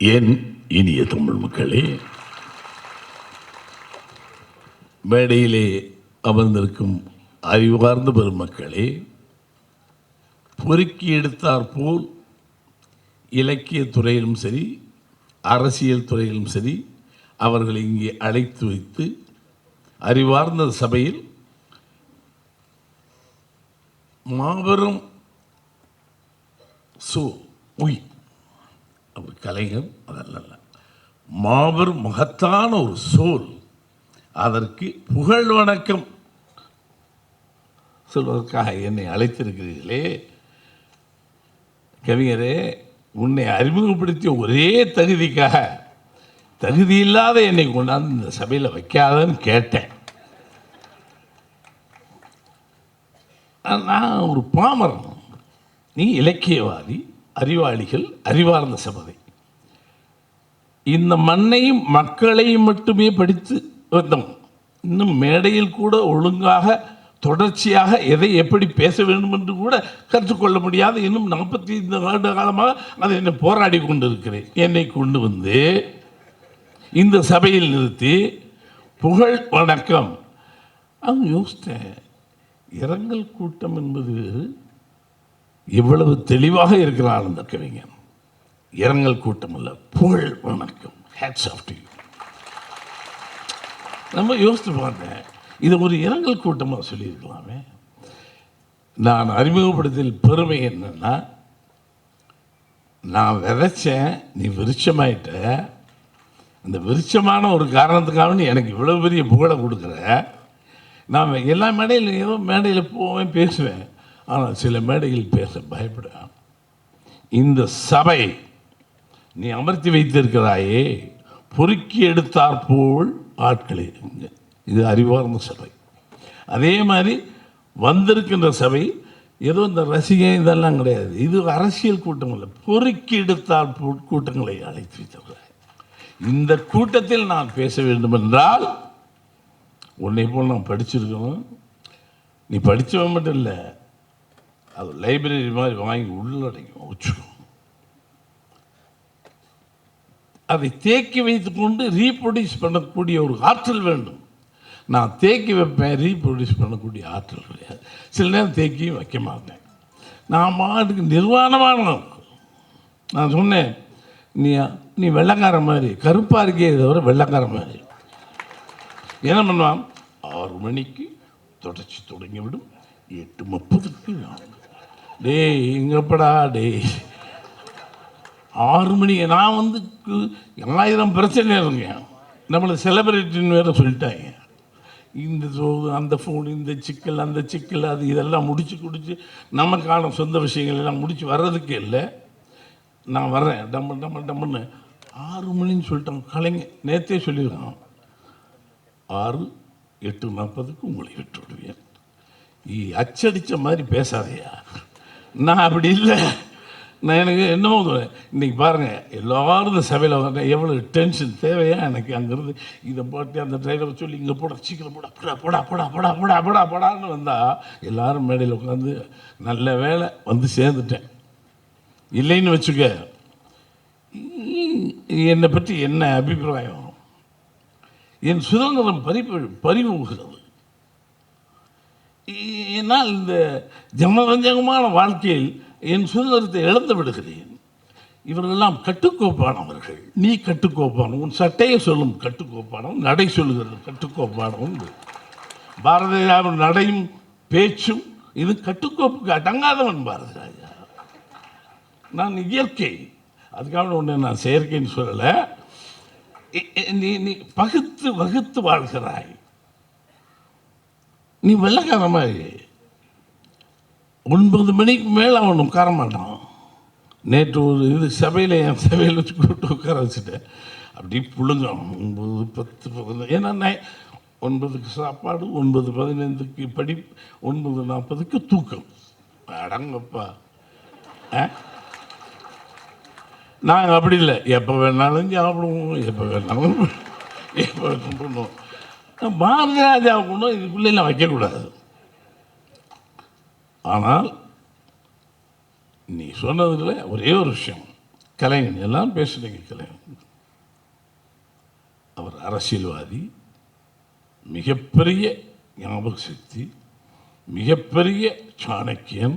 என் இனிய தமிழ் மக்களே? மேடையிலே அமர்ந்திருக்கும் அறிவார்ந்த பெருமக்களே பொறுக்கி எடுத்தார் போல் இலக்கிய துறையிலும் சரி அரசியல் துறையிலும் சரி அவர்களை இங்கே அழைத்து வைத்து அறிவார்ந்த சபையில் மாபெரும் சோ உய் அவர் கலைஞர் அதல்ல மாபெரும் மகத்தான ஒரு சோல். அதற்கு புகழ் வணக்கம் சொல்வதற்காக என்னை அழைத்திருக்கிறீர்களே. கவிஞரே உன்னை அறிமுகப்படுத்திய ஒரே தகுதிக்காக தகுதி இல்லாத என்னை கொண்டாந்து இந்த சபையில் வைக்காதன்னு கேட்டேன். நான் ஒரு பாமரன். நீ இலக்கியவாதி. அறிவாளிகள் அறிவார்ந்த சபதை இந்த மண்ணையும் மக்களையும் மட்டுமே படித்து வந்தோம். இன்னும் மேடையில் கூட ஒழுங்காக தொடர்ச்சியாக எதை எப்படி பேச வேண்டும் என்று கூட கற்றுக்கொள்ள முடியாது. இன்னும் நாற்பத்தி ஐந்து ஆண்டு காலமாக அதை என்னை போராடி கொண்டிருக்கிறேன். என்னை கொண்டு வந்து இந்த சபையில் நிறுத்தி புகழ் வணக்கம். அவங்க யோசித்தேன் இரங்கல் கூட்டம் என்பது இவ்வளவு தெளிவாக இருக்கிறார் அந்த கவிஞன் இரங்கல் கூட்டம் அல்ல புகழ் வணக்கம். ஹேட்ஸ் ஆஃப் டு நம்ம யோசித்து பார்த்தேன் இது ஒரு இரங்கல் கூட்டமாக சொல்லியிருக்கலாமே. நான் அறிமுகப்படுத்தல் பெருமை என்னன்னா நான் விதைச்சேன் நீ விருட்சமாயிட்ட. அந்த விருட்சமான ஒரு காரணத்துக்காக நீ எனக்கு இவ்வளோ பெரிய புகழை கொடுக்குற. நான் எல்லா மேடையில் ஏதோ மேடையில் போவேன் பேசுவேன். ஆனால் சில மேடையில் பேச பயப்பட இந்த சபை நீ அமர்த்தி வைத்திருக்கிறாயே பொறுக்கி எடுத்தார் போல் ஆட்களே இது அறிவார்ந்த சபை. அதே மாதிரி வந்திருக்கின்ற சபை ஏதோ இந்த ரசிகன் இதெல்லாம் கிடையாது. இது அரசியல் கூட்டம் இல்லை. பொறுக்கி எடுத்தால் போல் கூட்டங்களை அழைத்து வைத்திருக்கிறார் இந்த கூட்டத்தில் நான் பேச வேண்டும் என்றால் உன்னை போல் நான் படிச்சிருக்கணும். நீ படித்தவன் மட்டும் இல்லை அது லைப்ரரி மாதிரி வாங்கி உள்ளடங்கும் வச்சுக்கணும் அதை தேக்கி வைத்துக்கொண்டு ரீப்ரொடியூஸ் பண்ணக்கூடிய ஒரு ஆற்றல் வேண்டும். நான் தேக்கி வைப்பேன் ரீப்ரொடியூஸ் பண்ணக்கூடிய ஆற்றல் கிடையாது. சில நேரம் தேக்கியும் வைக்க மாட்டேன். நான் மாட்டுக்கு நிர்வாணமான நான் சொன்னேன் நீ நீ வெள்ளக்கார மாதிரி கருப்பாக இருக்கே தவிர வெள்ளக்கார மாதிரி. என்ன பண்ணுவான்? ஆறு மணிக்கு தொடர்ச்சி தொடங்கிவிடும். எட்டு முப்பதுக்கு டேய் எங்கப்படா டேய். ஆறு மணி நான் வந்து கு- ஆயிரம் பிரச்சனை இருங்க நம்மளை செலிபிரிட்டின்னு வேற சொல்லிட்டாங்க. இந்த சோ- அந்த ஃபோன் இந்த சிக்கல் அந்த சிக்கல் அது இதெல்லாம் முடிச்சு குடிச்சு நமக்கான சொந்த விஷயங்கள் எல்லாம் முடிச்சு வர்றதுக்கு இல்லை. நான் வர்றேன். டம்மு டம்மு டம்முன்னு ஆறு மணின்னு சொல்லிட்டோம் கலைஞர் நேற்றே சொல்லியிருக்கான். ஆறு எட்டு நாற்பதுக்கு உங்களை விட்டு விடுவேன் அச்சடித்த மாதிரி பேசாதையா. நான் அப்படி இல்லை. நான் எனக்கு என்னமோ தோணும் இன்றைக்கி பாருங்கள் எல்லோரும் இந்த சபையில் வந்து எவ்வளோ டென்ஷன் தேவையா எனக்கு அங்கேருந்து? இதை போட்டு அந்த டிரைவரை சொல்லி இங்கே போட சீக்கிரம் போட போடா போடா போடா போடா போடா போடா போடான்னு வந்தால் எல்லோரும் மேடையில் உட்காந்து நல்ல வேலை வந்து சேர்ந்துட்டேன். இல்லைன்னு வச்சுக்க என்னை பற்றி என்ன அபிப்பிராயம்? என் சுதந்திரம் பறி பறிவுகிறது என்னால் இந்த ஜனரஞ்சகமான வாழ்க்கையில் என் சுதந்திரத்தை இழந்து விடுகிறேன். இவர்களெல்லாம் கட்டுக்கோப்பானவர்கள் நீ கட்டுக்கோப்பான உன் சட்டையை சொல்லும் கட்டுக்கோப்பானவன் நடை சொல்லுகிறது கட்டுக்கோப்பானவன் பாரதியார் நடையும் பேச்சும் இது கட்டுக்கோப்புக்கு அடங்காதவன் பாரதி ராஜா. நான் இயற்கை. அதுக்காக ஒன்று நான் செயற்கைன்னு சொல்லலை. நீ நீ பகுத்து வகுத்து வாழ்கிறாய். நீ வெள்ளக்கார மாதிரி. ஒன்பது மணிக்கு மேலே அவன் உட்கார மாட்டான். நேற்று ஒரு இது சபையில் என் சபையில் வச்சு கூப்பிட்டு உட்கார வச்சுட்டேன். அப்படி புழுங்கான் ஒன்பது பத்து பதினஞ்சு ஏன்னா நான் ஒன்பதுக்கு சாப்பாடு ஒன்பது பதினைந்துக்கு படி ஒன்பது நாற்பதுக்கு தூக்கம். அடங்கப்பா. ஆ? நாங்கள் அப்படி இல்லை. எப்போ வேணாலும் சாப்பிடுவோம் எப்போ வேணாலும் எப்போ வேணாலும் பண்ணுவோம். பாரதி ராஜாவுக்கு ஒன்றும் இதுக்குள்ளே நான் வைக்கக்கூடாது. ஆனால் நீ சொன்னதில் ஒரே ஒரு விஷயம். கலைஞன் எல்லாம் பேசுனீங்க கலைஞன். அவர் அரசியல்வாதி மிகப்பெரிய ஞாபக சக்தி மிகப்பெரிய சாணக்கியன்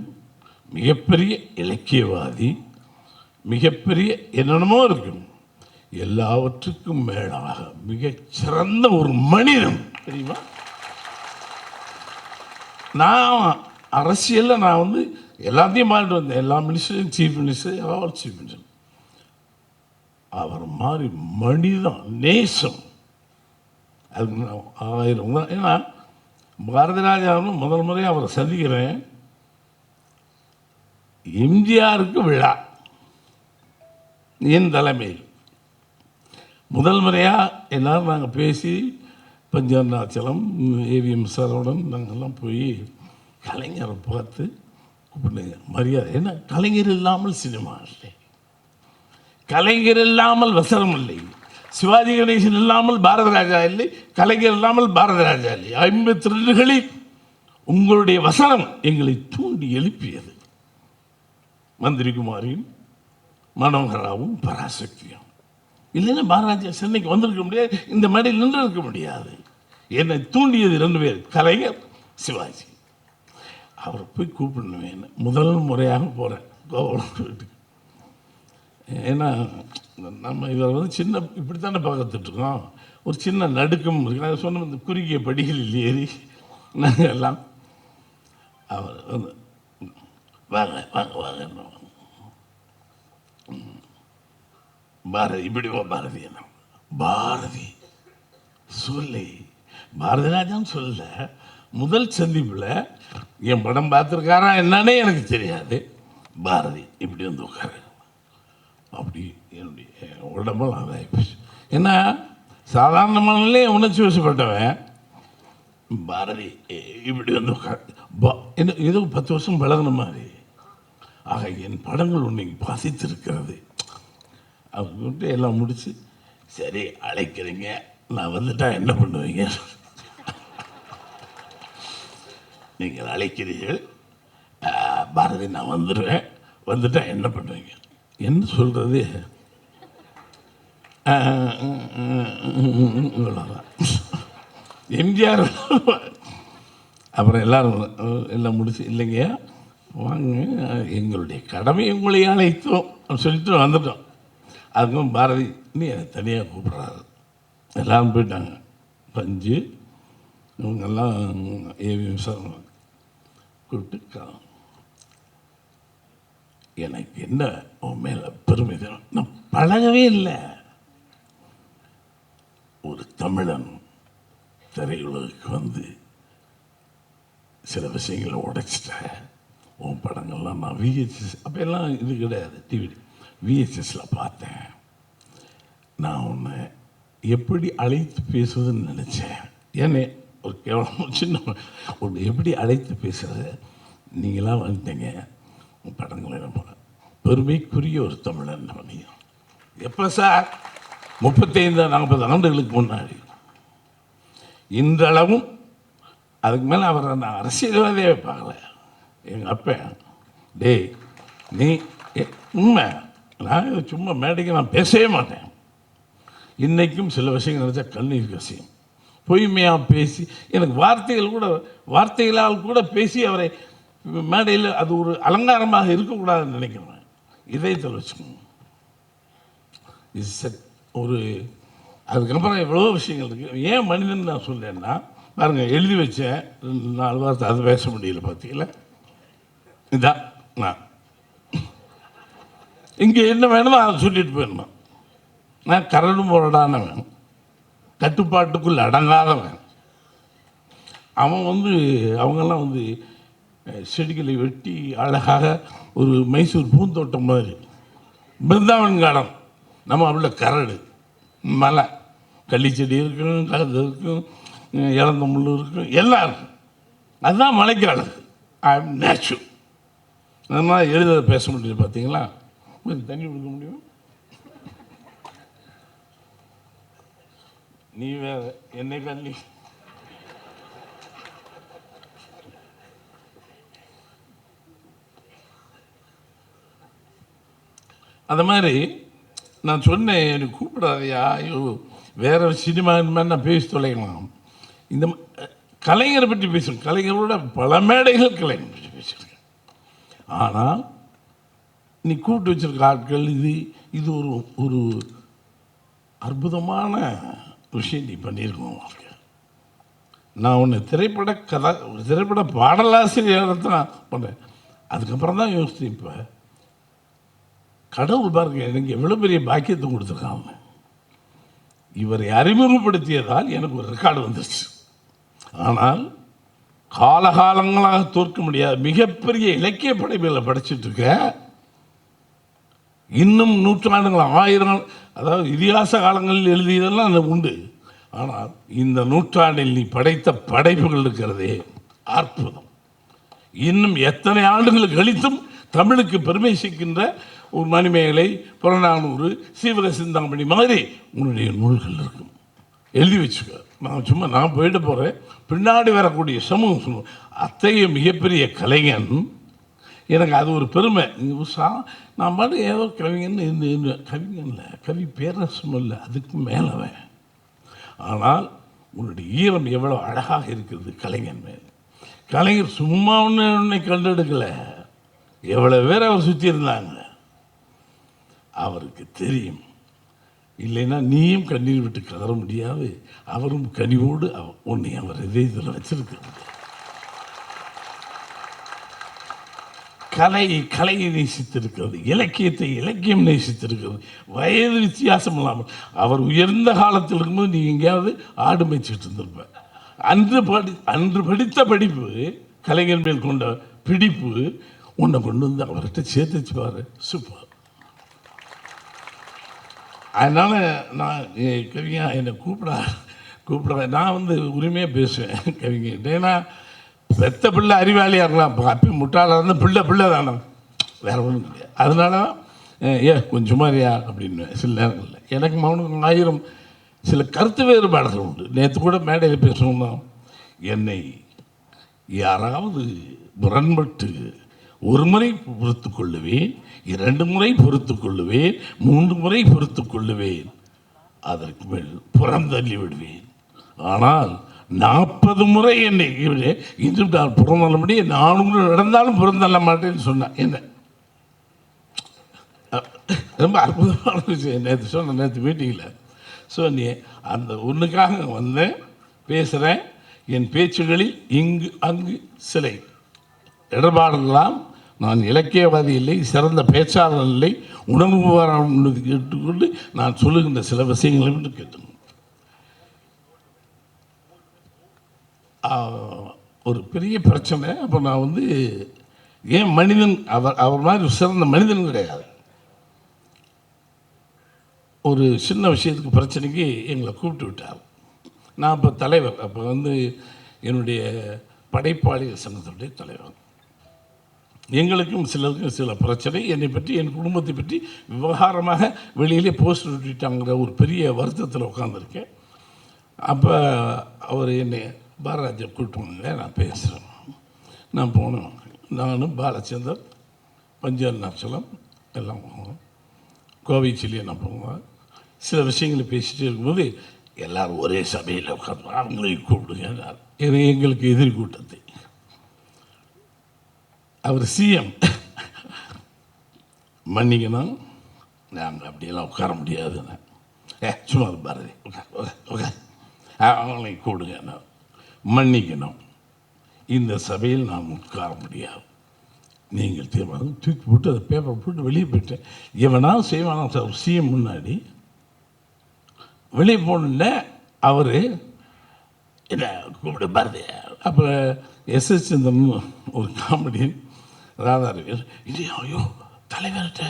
மிகப்பெரிய இலக்கியவாதி மிகப்பெரிய என்னென்னமோ இருக்கும். எல்லாவற்றுக்கும் மேலாக மிகச்சிறந்த ஒரு மனிதன். தெரியுமா? நான் அரசியலில் நான் வந்து எல்லாத்தையும் மாறிட்டு வந்தேன். எல்லா மினிஸ்டரையும் chief minister all chief minister அவர் மாதிரி மனிதன் நேசம். அதுக்கு நான் ஆயிரம் ஏன்னா பாரதிராஜாவும் முதல் முறையாக அவரை சந்திக்கிறேன். எம்ஜிஆருக்கு விழா. என் தலைமையில். முதல் முறையாக எல்லோரும் நாங்கள் பேசி பஞ்சவர்ணாச்சலம் ஏவிஎம் சரவணன் நாங்கள்லாம் போய் கலைஞரை பார்த்து கூப்பிடுங்க மரியாதை. ஏன்னா கலைஞர் இல்லாமல் சினிமா இல்லை. கலைஞர் இல்லாமல் வசனம் இல்லை. சிவாஜி கணேசன் இல்லாமல் பாரத ராஜா இல்லை. கலைஞர் இல்லாமல் பாரத ராஜா இல்லை. ஐம்பத்தி ரெண்டுகளில் உங்களுடைய வசனம் எங்களை தூண்டி எழுப்பியது. மந்திரி குமாரியும் மனோகராவும் பராசக்தியும். இல்லைன்னா பாரராஜா சென்னைக்கு வந்திருக்க முடியாது இந்த மேடையில் நின்று இருக்க முடியாது. என்னை தூண்டியது ரெண்டு பேர் கலைஞர் சிவாஜி. அவரை போய் கூப்பிடணுவேன் முதல் முறையாக போகிறேன் கோவலம் வீட்டுக்கு. ஏன்னா நம்ம இவர் வந்து சின்ன இப்படித்தானே பார்த்துட்ருக்கோம் ஒரு சின்ன நடுக்கம் இருக்கு. நான் சொன்ன இந்த குறுகிய படிகளில் ஏறி நாங்கள் எல்லாம் அவர் வந்து வாங்க வாங்க வாங்க. பாரதி இப்படி வா பாரதி என்ன? பாரதி சொல்லி. பாரதிராஜன் சொல்ல முதல் சந்திப்பில் என் படம் பார்த்துருக்காரா என்னன்னே எனக்கு தெரியாது. பாரதி இப்படி வந்து உட்காரு. அப்படி என்னுடைய உடம்பெல்லாம் அதாயிப்போச்சு ஏன்னா சாதாரண மனநிலே உணர்ச்சி வசப்பட்டவன் பாரதி இப்படி வந்து உட்காந்து பா என்ன ஏதோ பத்து வருஷம் பழகின மாதிரி. ஆக என் படங்கள் உன்னை பாதித்திருக்கிறது அவங்க எல்லாம் முடிச்சு சரி அழைக்கிறீங்க நான் வந்துட்டா என்ன பண்ணுவீங்க நீங்கள் அழைக்கிறீர்கள் பாரதி நான் வந்துடுவேன் வந்துட்டா என்ன பண்ணுவீங்க என்ன சொல்கிறது எம்ஜிஆர் அப்புறம் எல்லாரும் எல்லாம் முடிச்சு இல்லைங்க வாங்க எங்களுடைய கடமை உங்களை அழைத்தோம் அப்படின்னு சொல்லிட்டு வந்துட்டோம் அதுக்கும் பாரதி நீ என்னை தனியாக கூப்பிட்றாரு. எல்லாரும் போயிட்டாங்க. பஞ்சு இவங்கெல்லாம் ஏவி விசாரணை கூப்பிட்டு கா- எனக்கு என்ன உன் மேலே பெருமை தரும் நான் பழகவே இல்லை. ஒரு தமிழன் திரையுலகுக்கு வந்து சில விஷயங்களை உடைச்சிட்டேன். உன் படங்கள்லாம் நான் விஹெச்எஸ் அப்போல்லாம் இது கிடையாது டிவிடி விஹெச்எஸில் பார்த்தேன். நான் உன்னை எப்படி அழைத்து பேசுவதுன்னு நினச்சேன். ஏன்னே ஒரு கேவலம் சின்ன ஒன்று எப்படி அழைத்து பேசுறது? நீங்களாம் வந்துட்டீங்க. உன் படங்களை நம்ம பெருமைக்குரிய ஒரு தமிழன் பண்ணியும் எப்போ சார்? முப்பத்தைந்து நாற்பது ஆண்டுகளுக்கு முன்னாடி. இன்றளவும் அதுக்கு மேலே அவரை நான் அரசியல்வாதியே பார்க்கல. எங்கள் அப்பன் டேய் நீ எ- உண்மை. நான் இது சும்மா மேடைக்கு நான் பேசவே மாட்டேன். இன்றைக்கும் சில விஷயங்கள் நினச்சா கண்ணீர் கசியும். பொய்மையாக பேசி எனக்கு வார்த்தைகள் கூட வார்த்தைகளால் கூட பேசி அவரை மேடையில் அது ஒரு அலங்காரமாக இருக்கக்கூடாதுன்னு நினைக்கிறேன். இதயத்தில் வச்சுக்கோங்க. இஸ் ஒரு அதுக்கப்புறம் எவ்வளோ விஷயங்கள் இருக்குது ஏன் மனிதன் நான் சொல்லேன்னா பாருங்கள் எழுதி வச்சேன். ரெண்டு நாலு வாரத்தை அது பேச முடியல பார்த்தீங்களா இதான் நான். இங்கே என்ன வேணுமோ அதை சொல்லிட்டு போயிடணும். நான் கரடு முரடானவன் கட்டுப்பாட்டுக்குள் அடங்காதவன். அவன் வந்து அவங்கெல்லாம் வந்து செடிகளை வெட்டி அழகாக ஒரு மைசூர் பூந்தோட்டம் மாதிரி. பிருந்தாவன் காலம் நம்ம உள்ள கரடு. மலை. கள்ளிச்செடி இருக்கும் கலந்து இருக்கும் அஹ், முள்ளு முள் இருக்கும் எல்லாம் இருக்கும். அதுதான் மலைக்கு அழகு. ஐ எம் நேச்சுரல் அதனால் எழுத பேச முடியல பார்த்தீங்களா? கொஞ்சம் தண்ணி கொடுக்க முடியும்? நீ வேற என்னை தள்ளி. அந்த மாதிரி நான் சொன்னேன் எனக்கு கூப்பிடாதையா ஐயோ வேற சினிமா இந்த மாதிரி நான் பேசி தொலைக்கலாம். இந்த கலைஞரை பற்றி பேசுவேன் கலைஞரோட பல மேடைகள் கலைஞர் பற்றி பேசியிருக்கேன். ஆனால் நீ கூப்பிட்டு வச்சிருக்க ஆட்கள் இது இது ஒரு ஒரு அற்புதமான விஷயம் நீ பண்ணியிருக்கோம் வாழ்க்கை. நான் உன்னை திரைப்பட கதை ஒரு திரைப்பட பாடலாசிரியர் தான் பண்ணேன். அதுக்கப்புறம் தான் யோசித்தேன் இப்போ கடவுள் பாருங்க எனக்கு எவ்வளோ பெரிய பாக்கியத்தை கொடுத்துருக்காங்க இவரை அறிமுகப்படுத்தியதால் எனக்கு ஒரு ரெக்கார்டு வந்துருச்சு. ஆனால் காலகாலங்களாக தோற்க முடியாத மிகப்பெரிய இலக்கிய படைப்புகளை படிச்சுட்டு இருக்க இன்னும் நூற்றாண்டுகள் ஆயிரம் அதாவது இதிகாச காலங்களில் எழுதியதெல்லாம் எனக்கு உண்டு. ஆனால் இந்த நூற்றாண்டில் நீ படைத்த படைப்புகள் இருக்கிறதே அற்புதம். இன்னும் எத்தனை ஆண்டுகள் கழித்தும் தமிழுக்கு பெருமை சேர்க்கின்ற ஒரு மணிமேகலை புறநானூறு சீவர சிந்தாமணி மாதிரி உன்னுடைய நூல்கள் இருக்கும். எழுதி வச்சுக்க. நான் சும்மா நான் போயிட்டு போகிறேன் பின்னாடி வரக்கூடிய சமூகம் சொல்லுவேன் அத்தகைய மிகப்பெரிய கலைஞன் எனக்கு அது ஒரு பெருமை. நீங்கள் சா நான் பாட்டு ஏதோ கவிஞன் இந்த கவிஞன்ல கவிஞன் இல்லை கவி பேரரசும் இல்லை அதுக்கு மேலவன். ஆனால் உன்னுடைய ஈரம் எவ்வளோ அழகாக இருக்கிறது கலைஞன் மேல். கலைஞர் சும்மா ஒன்று உன்னை கண்டெடுக்கலை. எவ்வளோ பேர் அவர் சுற்றி இருந்தாங்க. அவருக்கு தெரியும். இல்லைன்னா நீயும் கண்ணீர் விட்டு கதற முடியாது. அவரும் கனிவோடு அவ- உன்னை அவர் இதயத்தில் வச்சிருக்கிறார் கலை கலையை நேசித்திருக்கிறது இலக்கியத்தை இலக்கியம் நேசித்திருக்கிறது. வயது வித்தியாசம் இல்லாமல். அவர் உயர்ந்த காலத்தில் இருக்கும்போது நீ எங்கேயாவது ஆடு மேய்ச்சிட்டு இருந்திருப்ப. அன்று படி அன்று படித்த படிப்பு கலைஞர் மேல் கொண்ட பிடிப்பு உன்னை கொண்டு வந்து அவர்கிட்ட சேர்த்து பாரு சூப்பர். அதனால் நான் ஏய், கவிஞா என்னை கூப்பிட கூப்பிட நான் வந்து உரிமையாக பேசுவேன் கவிஞர்கிட்ட. ஏன்னா பெத்த பிள்ளை அறிவாளியாக இருக்கலாம் அப்போ முட்டாளாக இருந்தால் பிள்ளை பிள்ளை தானே. வேற ஒன்றும் கிடையாது. அதனால ஏ கொஞ்சம் அப்படின்னு சில நேரங்களில். எனக்கு மௌனம் ஆயிரம் சில கருத்து வேறுபாடுகள் உண்டு. நேற்று கூட மேடையில் பேசணும்னா என்னை யாராவது முரண்பட்டு ஒரு முறை பொறுத்து கொள்ளுவேன் இரண்டு முறை பொறுத்து கொள்ளுவேன் மூன்று முறை பொறுத்து கொள்ளுவேன். அதற்கு மேல் புறந்தள்ளி விடுவேன் ஆனால் நாற்பது முறை என்னை இன்று நான் புறந்தள்ள முடியும் நானூறு நடந்தாலும் பிறந்தல்ல மாட்டேன்னு சொன்னேன் என்ன? ரொம்ப அற்புதமான விஷயம். நேற்று சொன்னேன் நேற்று மீட்டிங்கில் ஸோ நீ அந்த ஒன்றுக்காக வந்தேன் பேசுகிறேன் என் பேச்சுகளில் இங்கு அங்கு சிலை. இடர்பாடெல்லாம் நான் இலக்கியவாதி இல்லை சிறந்த பேச்சாளர் இல்லை. உணர்வு கேட்டுக்கொண்டு நான் சொல்லுகின்ற சில விஷயங்களை மட்டும் ஒரு பெரிய பிரச்சனை. அப்போ நான் வந்து ஏன் மனிதன் அவர் அவர் மாதிரி சிறந்த மனிதன் கிடையாது. ஒரு சின்ன விஷயத்துக்கு பிரச்சனைக்கு எங்களை கூப்பிட்டு விட்டார். நான் இப்போ தலைவர். அப்போ வந்து என்னுடைய படைப்பாளிகள் சங்கத்தினுடைய தலைவர். எங்களுக்கும் சிலருக்கும் சில பிரச்சனை. என்னை பற்றி என் குடும்பத்தை பற்றி விவகாரமாக வெளியிலே போஸ்ட் விட்டுட்டாங்கிற ஒரு பெரிய வருத்தத்தில் உட்காந்துருக்கேன் அப்போ அவர் என்னை பாரதியை கூப்பிட்டு நான் பேசுகிறேன் நான் போனேன் நானும் பாலச்சந்தர் பஞ்சால் நர்சலம் எல்லாம் போவோம். கோவை சில்லியை நான் போவோம். சில விஷயங்களை பேசிகிட்டே இருக்கும்போது எல்லாரும் ஒரே சபையில் உட்காந்து அவங்களையும் கூப்பிடுங்க ஏன்னா எங்களுக்கு எதிரி கூட்டத்தை. அவர் சிஎம். மன்னிக்கணும். நாங்கள் அப்படியெல்லாம் உட்கார முடியாதுன்னு. ஏ சும்மா பாரதி. உட்கார் உட்கார் உட்கார். அவங்களையும் கூப்பிடுங்க நான் மன்னிக்கணும். இந்த சபையில் நாம் உட்கார முடியாது. நீங்கள் தீர்மானம் தூக்கி போட்டு அதை பேப்பர் போட்டு வெளியே போயிட்டேன் எவனா செய்வானா சார் சிஎம் முன்னாடி வெளியே போன அவர் என்ன கூப்பிட பாரதி. அப்போ எஸ்எஸ் சந்திரன் ஒரு காமெடி ராதாரவியர் இது ஐயோ தலைவர்கிட்ட.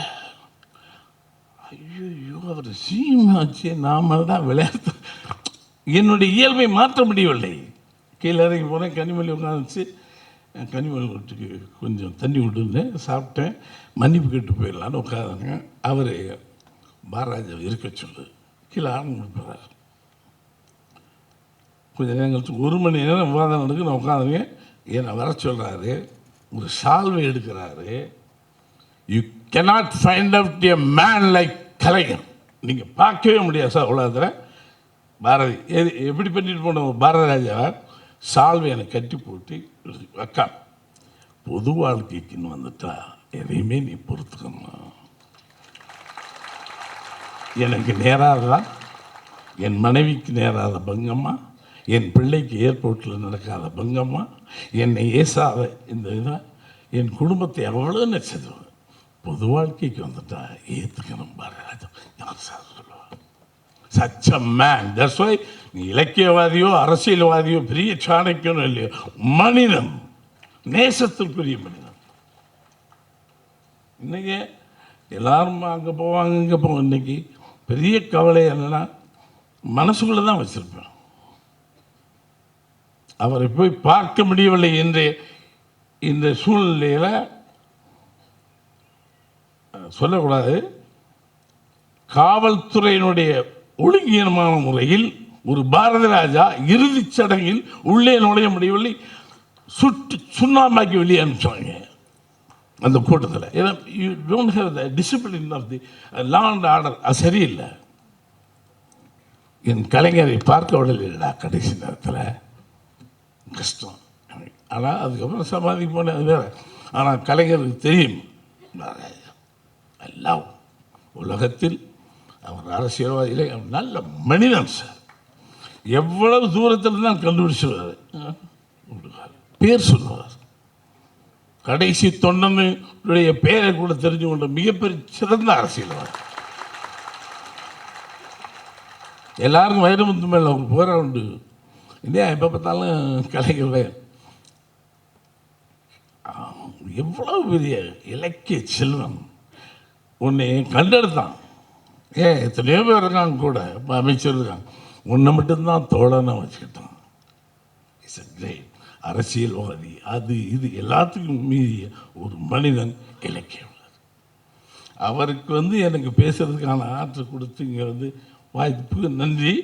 ஐயோ அவர் சிஎம் நாம தான் விளையாட்டு என்னுடைய இயல்பை மாற்ற முடியவில்லை. கீழே இறங்கி போனேன் கனிமொழி உட்காந்துச்சு கனிமொழி வீட்டுக்கு கொஞ்சம் தண்ணி விட்டுருந்தேன் சாப்பிட்டேன். மன்னிப்பு கேட்டு போயிடலான்னு உட்காந்துங்க அவர் பாரராஜா இருக்க சொல்லு. கீழே ஆரம்பி கொடுப்பார் நேரம் கழிச்சு ஒரு மணி நேரம் விவாதம் நடக்கு நான் உட்காந்துங்க என்னை வர சொல்கிறாரு ஒரு சால்வை எடுக்கிறாரு. You cannot find out a man like Kalaignar. நீங்கள் பார்க்கவே முடியாது சார் உலகத்தில் பாரதி எது எப்படி பண்ணிட்டு போன பாரதராஜா? சால்வையனை கட்டி போட்டு அக்கா பொது வாழ்க்கைக்குன்னு வந்துட்டா எதையுமே நீ பொறுத்துக்கணும் எனக்கு நேராததா? என் மனைவிக்கு நேராத பங்கம்மா? என் பிள்ளைக்கு ஏர்போர்ட்டில் நடக்காத பங்கம்மா? என்னை ஏசாத இந்த இதை என் குடும்பத்தை எவ்வளோ நச்சது பொது வாழ்க்கைக்கு வந்துட்டா ஏற்றுக்கணும் பாரராஜா யார் சார் சொல்லுவா such a man that's why நீ இலக்கியவாதியோ அரசியல்வாதியோ பெரிய சாணக்கியனோ இல்லையோ மனிதன் நேசத்திற்குரிய மனிதன். இன்னைக்கு எல்லாரும் அங்கே போவாங்க இங்கே போவாங்க. இன்னைக்கு பெரிய கவலை என்னென்னா மனசுக்குள்ளே தான் வச்சிருப்பேன். அவரை போய் பார்க்க முடியவில்லை என்று இந்த சூழ்நிலையில் சொல்லக்கூடாது. காவல்துறையினுடைய ஒழுங்கீனமான முறையில் ஒரு பாரத ராஜா இறுதிச் சடங்கில் உள்ளே நுழைய முடியவில்லை சுட்டு சுண்ணாம்பாக்கி வெளியே அனுப்பிச்சாங்க அந்த கூட்டத்தில். ஏன்னா you don't have the discipline of the law and order அது சரியில்லை. என் கலைஞரை பார்க்க விடலைடா கடைசி நேரத்தில் கஷ்டம். ஆனால் அதுக்கப்புறம் சமாதி போனேன் அது வேற. ஆனால் கலைஞருக்கு தெரியும். எல்லாம் உலகத்தில் அவர் அரசியல்வாதியிலே அவர் நல்ல மனிதன் சார் எவ்வளவு தூரத்தில் தான் கண்டுபிடிச்சிருவார் பேர் சொல்லுவார். கடைசி தொண்டனுடைய பேரை கூட தெரிஞ்சு கொண்ட மிகப்பெரிய சிறந்த அரசியல்வாதி. எல்லாருக்கும் வைரமுத்து மேல அவங்க போகிற உண்டு. இல்லையா எப்போ பார்த்தாலும் கலைஞர் பெயர் எவ்வளவு பெரிய இலக்கிய செல்வம். உன்னை கண்டெடுத்தான். ஏ எத்தனையோ பேர் இருக்காங்க கூட இப்போ அமைச்சர் இருக்காங்க. உன்னை மட்டும்தான் தோழனை வச்சுக்கிட்டான் இட்ஸ் அ கிரேட் அரசியல்வாதி. அது இது எல்லாத்துக்கும் மீறிய ஒரு மனிதன் இலக்கியம் அவருக்கு வந்து எனக்கு பேசுறதுக்கான ஆற்றல் கொடுத்து இங்கே வந்து வாய்ப்பு நன்றி.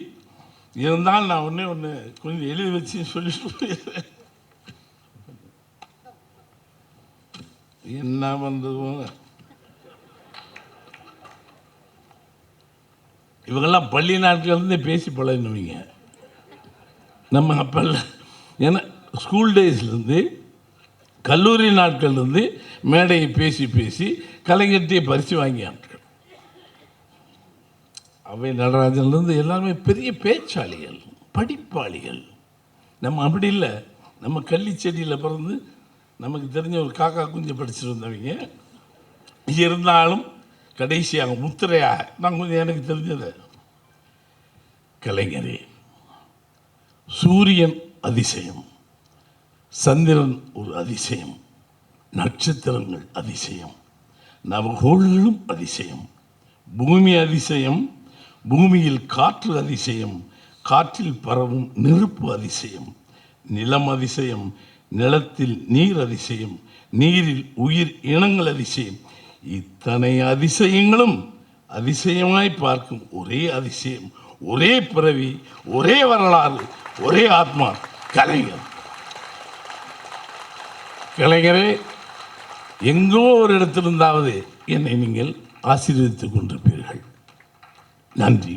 இருந்தால் நான் ஒன்றே ஒன்று கொஞ்சம் எழுதி வச்சு சொல்லிட்டு போயிடுறேன். என்ன பண்ணுறது இவங்கெல்லாம் பள்ளி நாட்கள்லேருந்தே பேசி பழகினவங்க. நம்ம அப்பல்ல ஏன்னா ஸ்கூல் டேஸ்லேருந்து கல்லூரி நாட்கள்லேருந்து மேடையை பேசி பேசி கலைஞர்கிட்டே பரிசு வாங்கி ஆட்கள். அவை நடராஜன்லேருந்து எல்லாருமே பெரிய பேச்சாளிகள் படிப்பாளிகள். நம்ம அப்படி இல்லை. நம்ம கள்ளி செடியில் பிறந்து நமக்கு தெரிஞ்ச ஒரு காக்கா குஞ்சு படிச்சுட்டு வந்தவங்க இருந்தாலும் கடைசியாக முத்திரையாக நான் கொஞ்சம் எனக்கு தெரிஞ்சது. கலைஞரே சூரியன் அதிசயம் சந்திரன் ஒரு அதிசயம் நட்சத்திரங்கள் அதிசயம் நவகோள்களும் அதிசயம் பூமி அதிசயம் பூமியில் காற்று அதிசயம் காற்றில் பரவும் நெருப்பு அதிசயம் நிலம் அதிசயம் நிலத்தில் நீர் அதிசயம் நீரில் உயிர் இனங்கள் அதிசயம் இத்தனை அதிசயங்களும் அதிசயமாய் பார்க்கும் ஒரே அதிசயம் ஒரே பிறவி ஒரே வரலாறு ஒரே ஆத்மா கலைஞர். கலைஞரே எங்கோ ஒரு இடத்திலிருந்தாவது என்னை நீங்கள் ஆசீர்வதித்துக் கொண்டிருப்பீர்கள். நன்றி.